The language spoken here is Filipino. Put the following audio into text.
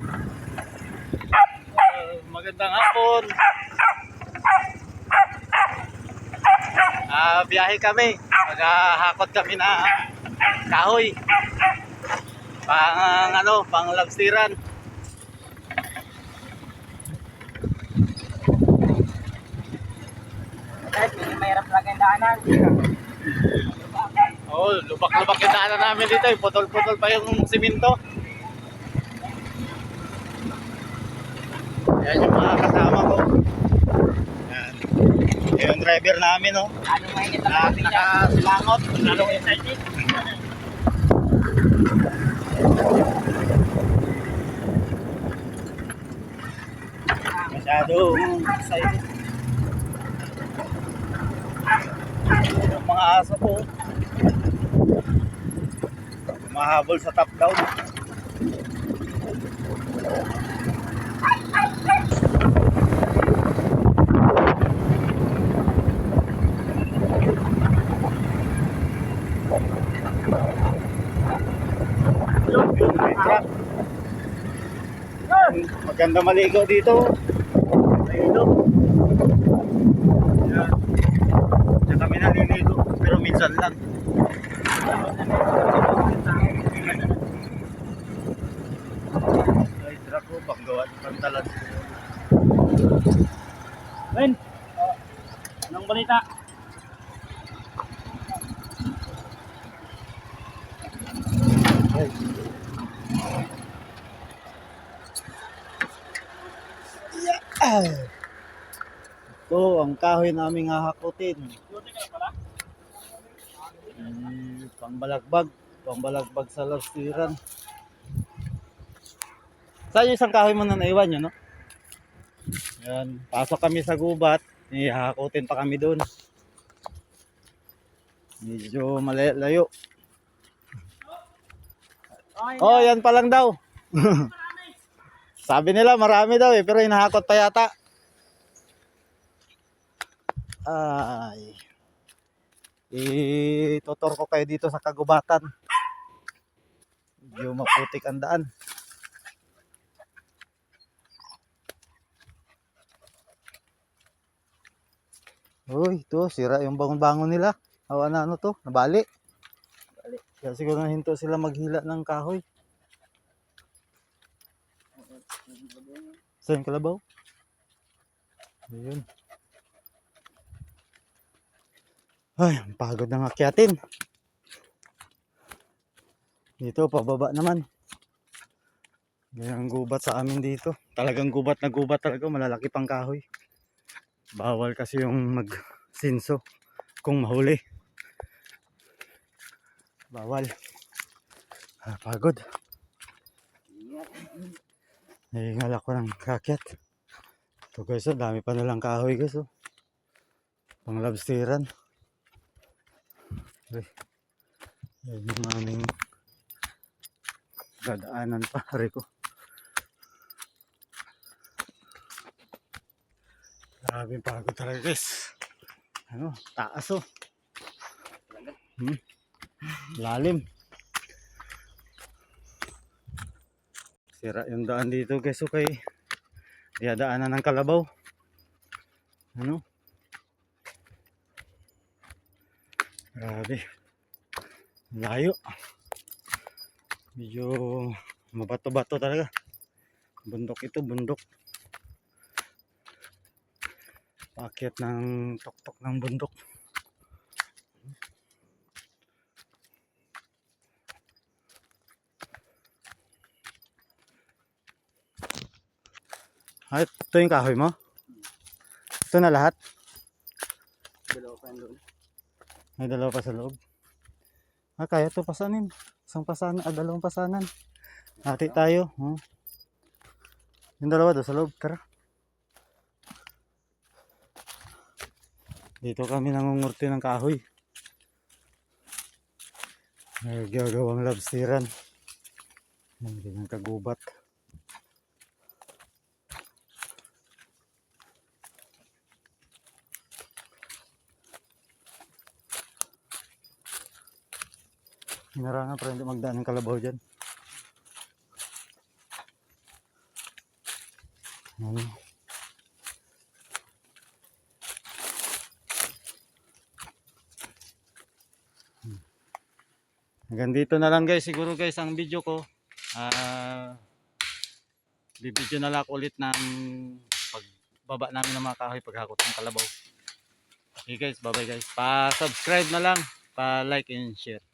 Uh, magandang hapon. Ah, biyahe kami. Maghahakot kami na kahoy. Pang ano, pang lagstiran. Kahit hindi mahirap yung daanan. Oh, lubak-lubak yung daanan namin dito. Putol-putol pa yung simento. Yan yung mga kasama ko. Yan. Yan yung driver namin, oh. Ano mainit Na, ang niya. nakasilangot. Lalong excited. Masyado excited. Yung mga aso po. Mahabol sa top down. Maganda maligo dito. Ilog. Yan. Diyan kami naliligo. Pero minsan lang. Ay, truck ko. Panggawa ng pantalan. Ben, anong balita? Ito, ang kahoy namin hahakutin. Duty ka na pala? Mm, pambalagbag. Pambalagbag sa lastiran. Saan yung isang kahoy mo na naiwan yun, no? Yan. Pasok kami sa gubat. Ihahakutin pa kami doon. Medyo malayo. Ay, Oh, yan pa lang daw. Sabi nila marami daw eh, pero hinahakot pa yata. Ay. Itutor ko kayo dito sa kagubatan. Medyo maputik ang daan. Uy, ito, sira yung bangon-bangon nila. Awa na ano to, nabali. Kaya siguro nahinto sila maghila ng kahoy. Saan yung kalabaw? Ayun. Ay, ang pagod ng akyatin. Dito, pababa naman. Yan ang gubat sa amin dito. Talagang gubat na gubat talaga. Malalaki pang kahoy. Bawal kasi yung mag-sinso kung mahuli. Bawal. Ah, pagod. Nahingal ako ng kakyat. Ito guys, oh, dami pa nalang kahoy guys. Oh. Pang labstiran. Ay, yan yung aming dadaanan pa. Aray ko. Grabe pagod talaga guys. Ano, taas oh. Hmm. Lalim. Sira yung daan dito guys. Okay. Diadaanan ng kalabaw. Ano? Grabe. Layo. Medyo mabato-bato talaga. Bundok ito, bundok. Pakyat ng tuktok ng bundok. Ay, ito yung kahoy mo? Ito na lahat? Dalawa pa doon. May dalawa pa sa loob. Ah, kaya to pasanin. Isang pasanan, ah, dalawang pasanan. Hati tayo. Oh. Yung dalawa doon sa loob. Tara. Dito kami nangungurti ng kahoy. May gagawang labstiran. Yan, ganyan kagubat. Hinarangan para hindi magdaan ng kalabaw dyan. Ano? Hanggang dito na lang guys. Siguro guys ang video ko. Ah... bibidyo na lang ulit ng pagbaba namin ng mga kahoy paghakot ng kalabaw. Okay guys, bye bye guys. Pa-subscribe na lang, pa-like and share.